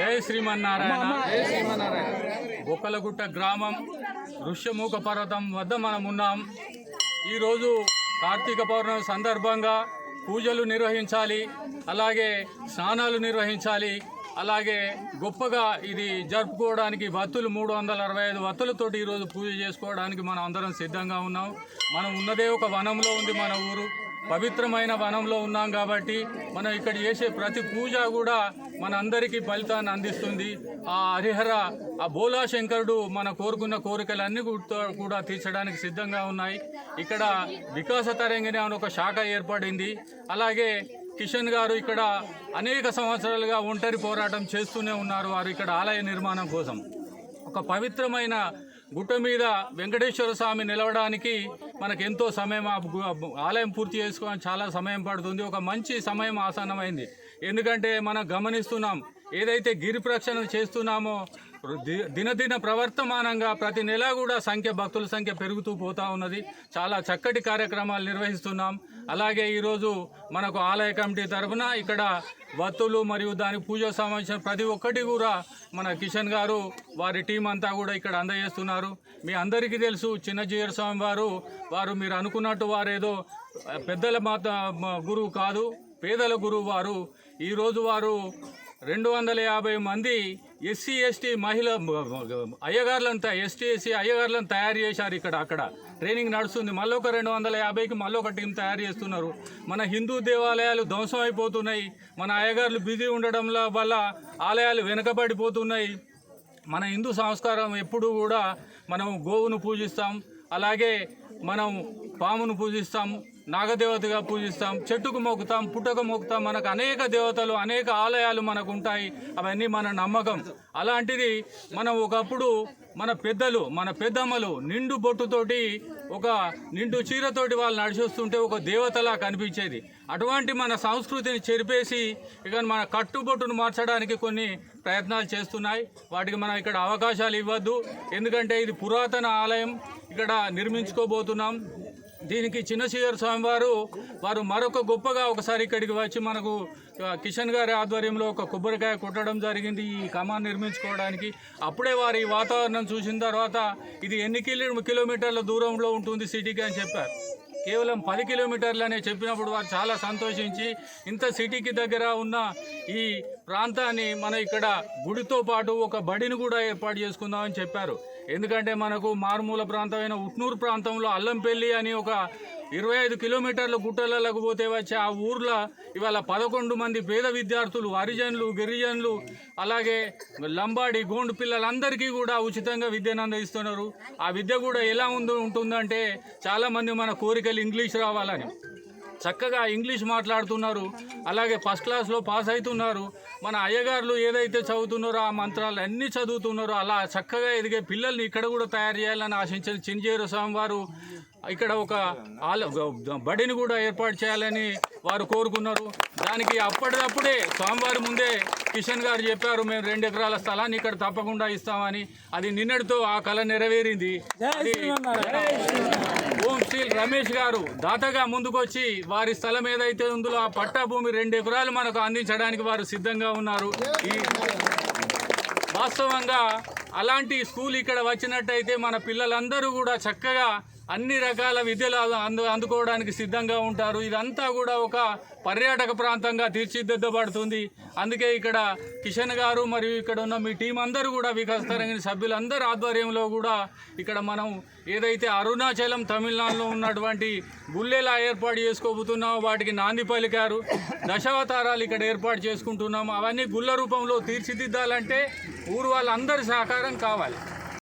జై శ్రీమన్నారాయణ జై శ్రీమన్నారాయణ. బొక్కలగుట్ట గ్రామం ఋష్యమూక పర్వతం వద్ద మనం ఉన్నాం. ఈరోజు కార్తీక పౌర్ణమి సందర్భంగా పూజలు నిర్వహించాలి అలాగే స్నానాలు నిర్వహించాలి అలాగే గొప్పగా ఇది జరుపుకోవడానికి భక్తులు మూడు వందల అరవై ఐదు భక్తులతోటి ఈరోజు పూజ చేసుకోవడానికి మనం అందరం సిద్ధంగా ఉన్నాం. మనం ఉన్నదే ఒక వనంలో ఉంది మన ఊరు. పవిత్రమైన వనంలో ఉన్నాం కాబట్టి మనం ఇక్కడ చేసే ప్రతి పూజ కూడా మన అందరికీ ఫలితాన్ని అందిస్తుంది. ఆ హరిహర ఆ బోలా శంకరుడు మన కోరుకున్న కోరికలన్నీ కూడా- కూడా తీర్చడానికి సిద్ధంగా ఉన్నాయి. ఇక్కడ వికాస తరంగిణి అని ఒక శాఖ ఏర్పడింది. అలాగే కిషన్ గారు ఇక్కడ అనేక సంవత్సరాలుగా ఒంటరి పోరాటం చేస్తూనే ఉన్నారు వారు ఇక్కడ ఆలయ నిర్మాణం కోసం. ఒక పవిత్రమైన గుట్ట మీద వెంకటేశ్వర స్వామి నిలవడానికి మనకు ఎంతో సమయం ఆలయం పూర్తి చేసుకోవడానికి చాలా సమయం పడుతుంది. ఒక మంచి సమయం ఆసన్నమైంది. ఎందుకంటే మనం గమనిస్తున్నాం ఏదైతే గిరి ప్రక్షణ చేస్తున్నామో దినదిన ప్రవర్తమానంగా ప్రతి నెల కూడా సంఖ్య భక్తుల సంఖ్య పెరుగుతూ పోతా ఉన్నది. చాలా చక్కటి కార్యక్రమాలు నిర్వహిస్తున్నాం. అలాగే ఈరోజు మనకు ఆలయ కమిటీ తరఫున ఇక్కడ భక్తులు మరియు దానికి పూజ సంబంధించిన ప్రతి ఒక్కటి కూడా మన కిషన్ గారు వారి టీం అంతా కూడా ఇక్కడ అందజేస్తున్నారు. మీ అందరికీ తెలుసు చిన్నజీయర్ స్వామి వారు వారు మీరు అనుకున్నట్టు వారేదో పెద్దల మాత గురువు కాదు పేదల గురువు వారు. ఈరోజు వారు రెండు వందల యాభై మంది ఎస్సీ ఎస్టీ మహిళ అయ్యగారులను ఎస్టీ ఎస్సీ అయ్యగారులను తయారు చేశారు ఇక్కడ అక్కడ. ట్రైనింగ్ నడుస్తుంది. మళ్ళీ ఒక రెండు వందల యాభైకి మళ్ళీ ఒక టీం తయారు చేస్తున్నారు. మన హిందూ దేవాలయాలు ధ్వంసం అయిపోతున్నాయి. మన అయ్యగారులు బిజీ ఉండడంలో వల్ల ఆలయాలు వెనుకబడిపోతున్నాయి. మన హిందూ సంస్కారం ఎప్పుడూ కూడా మనం గోవును పూజిస్తాం. అలాగే మనం పామును పూజిస్తాం. నాగదేవతగా పూజిస్తాం చెట్టుకు మొక్కుతాం పుట్టకు మొక్కుతాం మనకు అనేక దేవతలు అనేక ఆలయాలు మనకు ఉంటాయి అవన్నీ మన నమ్మకం. అలాంటిది మనం ఒకప్పుడు మన పెద్దలు మన పెద్దమ్మలు నిండు బొట్టుతోటి ఒక నిండు చీరతోటి వాళ్ళు నడిచొస్తుంటే ఒక దేవతలా కనిపించేది. అటువంటి మన సంస్కృతిని చెరిపేసి ఇక మన కట్టుబొట్టును మార్చడానికి కొన్ని ప్రయత్నాలు చేస్తున్నాయి. వాటికి మనం ఇక్కడ అవకాశాలు ఇవ్వద్దు. ఎందుకంటే ఇది పురాతన ఆలయం. ఇక్కడ నిర్మించుకోబోతున్నాం. దీనికి చిన్నశీయర్ స్వామి వారు వారు మరొక గొప్పగా ఒకసారి ఇక్కడికి వచ్చి మనకు కిషన్ గారి ఆధ్వర్యంలో ఒక కొబ్బరికాయ కొట్టడం జరిగింది ఈ కమాన్ నిర్మించుకోవడానికి. అప్పుడే వారు ఈ వాతావరణం చూసిన తర్వాత ఇది ఎన్ని కిలో కిలోమీటర్ల దూరంలో ఉంటుంది సిటీకి అని చెప్పారు. కేవలం పది కిలోమీటర్లనే చెప్పినప్పుడు వారు చాలా సంతోషించి ఇంత సిటీకి దగ్గర ఉన్న ఈ ప్రాంతాన్ని మనం ఇక్కడ గుడితో పాటు ఒక బడిని కూడా ఏర్పాటు చేసుకుందామని చెప్పారు. ఎందుకంటే మనకు మారుమూల ప్రాంతమైన ఉట్నూరు ప్రాంతంలో అల్లంపల్లి అని ఒక ఇరవై ఐదు కిలోమీటర్ల గుట్టలకు పోతే వచ్చే ఆ ఊర్లో ఇవాళ పదకొండు మంది పేద విద్యార్థులు హరిజనులు గిరిజనులు అలాగే లంబాడి గోండు పిల్లలందరికీ కూడా ఉచితంగా విద్యను అందిస్తున్నారు. ఆ విద్య కూడా ఎలా ఉందో ఉంటుందంటే చాలామంది మన కోరికలు ఇంగ్లీష్ రావాలని. చక్కగా ఇంగ్లీష్ మాట్లాడుతున్నారు. అలాగే ఫస్ట్ క్లాస్లో పాస్ అవుతున్నారు. మన అయ్యగారులు ఏదైతే చదువుతున్నారో ఆ మంత్రాలు అన్నీ చదువుతున్నారో అలా చక్కగా ఎదిగే పిల్లల్ని ఇక్కడ కూడా తయారు చేయాలని ఆశించిన చిన్నజీర స్వామి వారు ఇక్కడ ఒక ఆల బడిని కూడా ఏర్పాటు చేయాలని వారు కోరుకున్నారు. దానికి అప్పటిదప్పుడే స్వామివారి ముందే కిషన్ గారు చెప్పారు మేము రెండు ఎకరాల స్థలాన్ని ఇక్కడ తప్పకుండా ఇస్తామని. అది నిన్నటితో ఆ కళ నెరవేరింది. అది శ్రీ రమేష్ గారు దాతగా ముందుకొచ్చి వారి స్థలం ఏదైతే ఉందో ఆ పట్టా భూమి రెండు ఎకరాలు మనకు అందించడానికి వారు సిద్ధంగా ఉన్నారు. ఈ వాస్తవంగా అలాంటి స్కూల్ ఇక్కడ వచ్చినట్టయితే మన పిల్లలందరూ కూడా చక్కగా అన్ని రకాల విద్యలు అందు అందుకోవడానికి సిద్ధంగా ఉంటారు. ఇదంతా కూడా ఒక పర్యాటక ప్రాంతంగా తీర్చిదిద్దబడుతుంది. అందుకే ఇక్కడ కిషన్ గారు మరియు ఇక్కడ ఉన్న మీ టీం అందరూ కూడా వికాస్ తరంగిణి సభ్యులందరి ఆధ్వర్యంలో కూడా ఇక్కడ మనం ఏదైతే అరుణాచలం తమిళనాడులో ఉన్నటువంటి గుళ్ళెలా ఏర్పాటు చేసుకోబోతున్నామో వాటికి నాంది పలికారు. దశావతారాలు ఇక్కడ ఏర్పాటు చేసుకుంటున్నాము. అవన్నీ గుళ్ళ రూపంలో తీర్చిదిద్దాలంటే ఊరు వాళ్ళందరి సహకారం కావాలి.